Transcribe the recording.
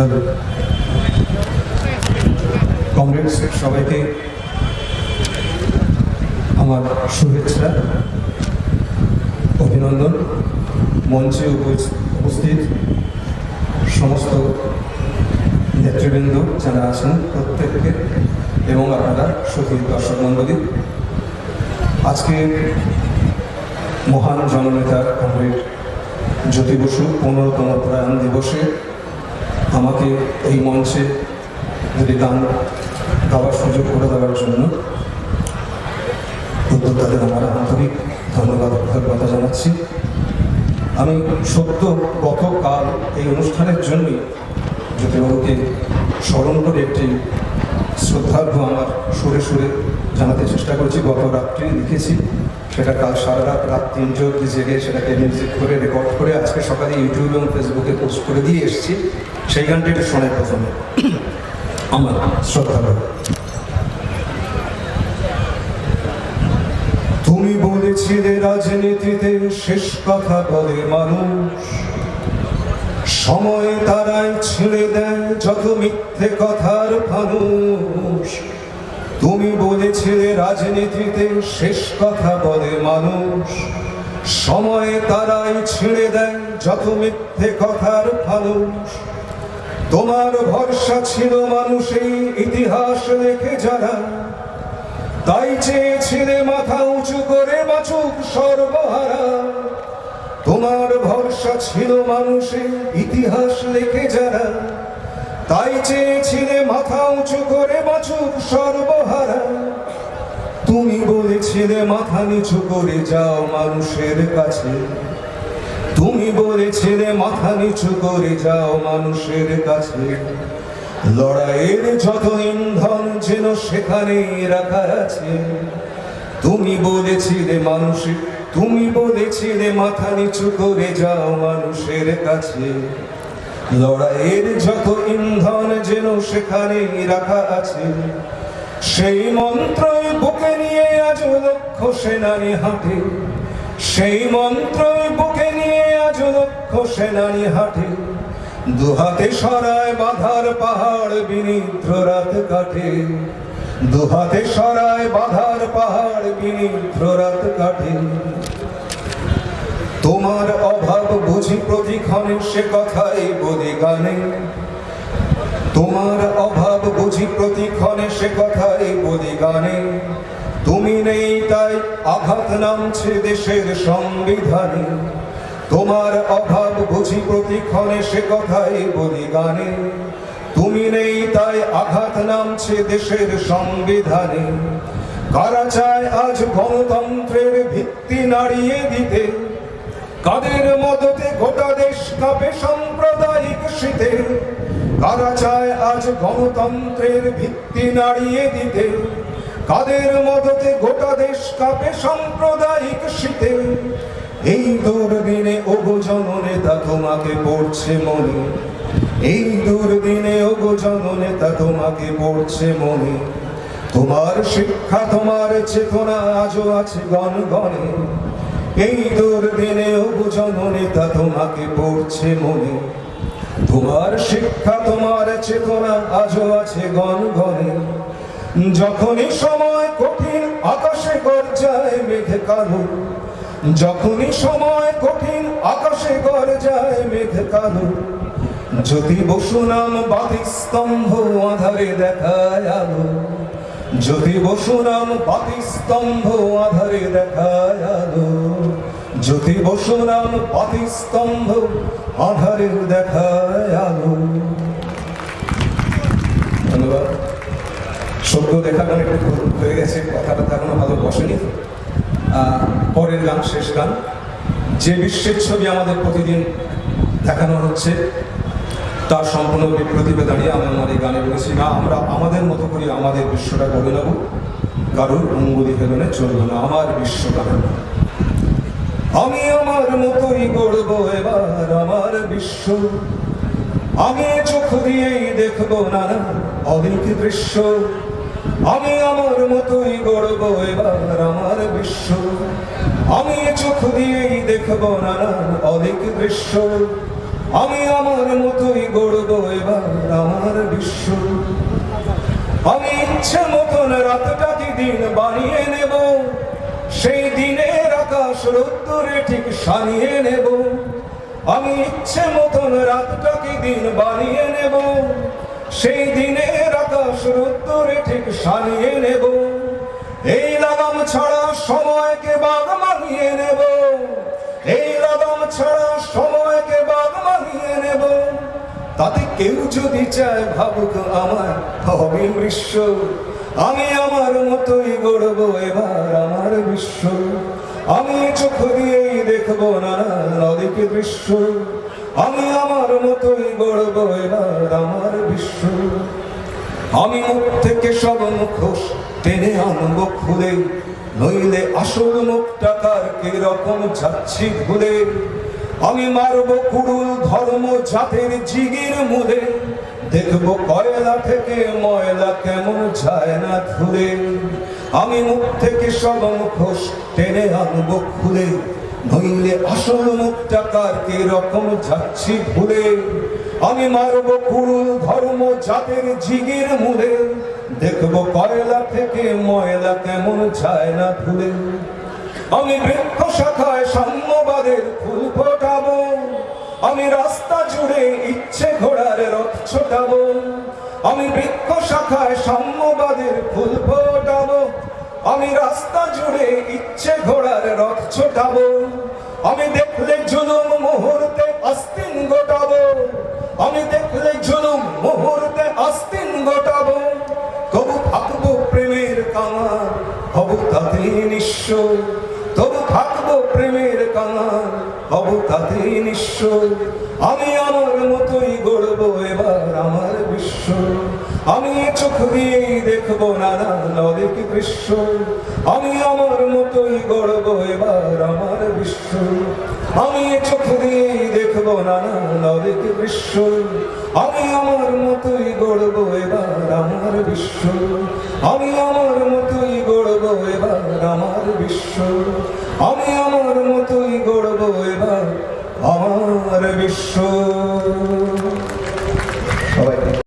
Hello comrades সবাইকে আমার শুভেচ্ছা, অভিনন্দন। মঞ্চে উপস্থিত সমস্ত নেতৃবৃন্দ যারা আছেন প্রত্যেককে এবং আপনারা সতী দর্শক মণ্ডলী, আজকে মহান জননেতা কমরেড জ্যোতি বসু পনেরোতম প্রয়াণ দিবসে আমাকে এই মঞ্চে দুটি গান গাওয়ার সুযোগ করে দেওয়ার জন্য উদ্যোক্তাদের আমার আন্তরিক ধন্যবাদ কৃতজ্ঞতা জানাচ্ছি। আমি সত্য গতকাল এই অনুষ্ঠানের জন্যই জ্যোতিবাবুকে স্মরণ করে একটি শ্রদ্ধার্ঘ আমার সুরে সুরে জানাতে চেষ্টা করেছি। গত রাত্রি লিখেছি, সেটা কাল সারা রাত রাত তিনটে অব্দি জেগে সেটাকে মিউজিক করে রেকর্ড করে আজকে সকালে ইউটিউব এবং ফেসবুকে পোস্ট করে দিয়ে এসেছি। সেই গানটি একটু শোনায় প্রথমে। আমার শ্রদ্ধা তুমি বলেছিলে রাজনীতিতে শেষ কথা বলে মানুষ। সময় তারাই ছেড়ে দেয় যত মিথ্যে কথার ফানুষ। তুমি বলেছিলে রাজনীতিতে শেষ কথা বলে মানুষ। সময় তারাই ছেড়ে দেয় যত মিথ্যে কথার ফানুষ তোমার ভরসা ছিল মানুষেই ইতিহাস লেখে যারা। তাই চেয়েছিলে মাথা উঁচু করে বাঁচুক সর্বহারা। তোমার ভরসা ছিল মানুষে ইতিহাস লেখে যারা। তাই চেয়েছিলে মাথা উঁচু করে বাঁচুক সর্বহারা। তুমি বলেছিলে মাথা নিচু করে যাও মানুষের কাছে। তুমি বলেছিলে মাথা নিচু করে যাও মানুষের কাছে। লড়াইয়ের যত ইন্ধন যেন সেখানে রাখা আছে। তুমি বলেছিলে মানুষের তুমি বলেছিলে মাথা নিচু করে যাও মানুষের কাছে। লড়াইয়ের যত ইন্ধন যেন সেখানে রাখা আছে, সেই মন্ত্রই লক্ষ সেনানি হাঁটে। সেই মন্ত্রই বুকে নিয়ে আজ লক্ষ সেনানি হাঁটে। দুহাতে সরায় বাধার পাহাড় বিনিদ্র রাত কাটে। দুহাতে সরায় বাধার পাহাড় বিনিদ্র রাত কাটে। তোমার অভাব বুঝি প্রতিক্ষণে সে কথাই বলি গানে। তোমার অভাব বুঝি প্রতিক্ষণে সে কথাই বলি গানে। তুমি নেই তাই আঘাত নামছে দেশের সংবিধানে। তোমার অভাব বুঝি প্রতিক্ষণে সে কথাই বলি গানে। তুমি নেই তাই আঘাত নামছে দেশের সংবিধানে। কারা চায় আজ গণতন্ত্রের ভিত্তি নাড়িয়ে দিতে? কাদের মদতে গোটা দেশ কাঁপে সাম্প্রদায়িক শীতে? কারা চায় আজ গণতন্ত্রের ভিত্তি নাড়িয়ে দিতে? কাদের মদতে গোটা দেশ কাপে সাম্প্রদায়িক শীতে এই দুর্দিনে ওগো জননেতা তোমাকে পড়ছে মনে। এই দুর্দিনে ওগো জননেতা তোমাকে পড়ছে মনে। তোমার শিক্ষা, তোমার চেতনা আজও আছে গণ গণে এই দুর্দিনে ওগো জননেতা তোমাকে পড়ছে মনে। তোমার শিক্ষা, তোমার চেতনা আজও আছে গণ গণে যখনই সময় কঠিন, আকাশে গর্জায় মেঘ কালো যখনই সময় কঠিন, আকাশে গর্জায় মেঘ কালো যদি বসু নাম বাতি স্তম্ভ আধারে দেখায় আলো। যদি বসু নাম বাতি স্তম্ভ আধারে দেখায় আলো। যদি বসু নাম বাতি স্তম্ভ আধারে দেখায় আলো ধন্যবাদ সদ্য দেখা একটু ভুল হয়ে গেছে, কথাটা এখনও ভালো বসেনি। পরের গান, শেষ গান। যে বিশ্বের ছবি আমাদের প্রতিদিন দেখানো হচ্ছে, তার সম্পূর্ণ বিপ্রতিপে দাঁড়িয়ে আমি আমার এই গানে বলেছি, না, আমরা আমাদের মতো করে আমাদের বিশ্বটা গড়ে নেব। কারোর অঙ্গুলি হেলনে চলবে না, আমার বিশ্ব গান আমি আমার মতোই গড়ব এবার, আমার বিশ্ব। আমি চোখ দিয়েই দেখব না অনেক দৃশ্য। আমি আমার মতোই গড়ব এবার আমার বিশ্ব। আমি চোখ দিয়েই দেখব না অনেক দৃশ্য। আমি আমার মতোই গড়ব এবার আমার বিশ্ব। আমি ইচ্ছে মতন রাতটাকে দিন বানিয়ে নেব। সেই দিনের আকাশ রোদ্দুরে ঠিক সানিয়ে নেব। আমি ইচ্ছে মতন রাতটাকে দিন বানিয়ে নেব। সেই দিনের আকাশ রোদ্দুরে ঠিক সানিয়ে নেব। এই লাগাম ছাড়া সময়কে বাগ মানিয়ে নেব। এই লাগাম ছাড়া সময়কে বাগ মানিয়ে নেব। তাতে কেউ যদি চায় ভাবুক আমার হবে বিশ্ব আমি আমার মতোই গড়ব এবার আমার বিশ্ব। আমি চোখ দিয়েই দেখব না নদীকে দৃশ্য। আমি আমার মতোই গড়ব এবার আমার বিশ্ব। আমি মুখ থেকে সব মুখোশ টেনে আনব খুলে, নইলে আসল মুখ টাকার কি রকম যাচ্ছি ভুলে আমি মারবো কুড়ুল ধর্ম জাতের জিগির মুলে, দেখব কয়লা থেকে ময়লা কেমন যায় না ধুলে। আমি মুখ থেকে সব মুখোশ টেনে আনব খুলে নইলে আসল মুখ টাকার কি রকম যাচ্ছি ভুলে। আমি মারবো কুড়ুল ধর্ম জাতের জিগির মুলে। দেখব কয়লা থেকে ময়লা কেমন যায় না ভুলে আমি বৃক্ষ শাখায় সাম্যবাদের ফুল ফোটাবো। আমি রাস্তা জুড়ে ইচ্ছে ঘোড়ার রথ ছোটাবো। আমি বৃক্ষ শাখায় সাম্যবাদের ফুল ফোটাবো। আমি রাস্তা জুড়ে ইচ্ছে ঘোড়ার রথ ছোটাবো। আমি দেখলে জুলুম মুহূর্তে আস্তিন গোটাবো। আমি দেখলে জুলুম মুহূর্তে আস্তিন গোটাবো। তবু থাকব প্রেমের কামার হব তাতে নিঃস্ব। তবু থাকব প্রেমের কামার হব তাতে নিঃস্ব। আমি আমার মতোই গড়বো এবার আমার বিশ্ব। আমি চোখ দিয়েই দেখব নানা নদীক দৃশ্য। আমি আমার মতোই গড়বো এবার আমার বিশ্ব। আমি চোখ দিয়েই দেখব নানা নদীক দৃশ্য। আমি আমার মতোই গড়বো এবার আমার বিশ্ব। আমি আমার মতোই গড়বো এবার আমার বিশ্ব। আমি আমার মতোই গড়বো এবার আমার বিশ্ব।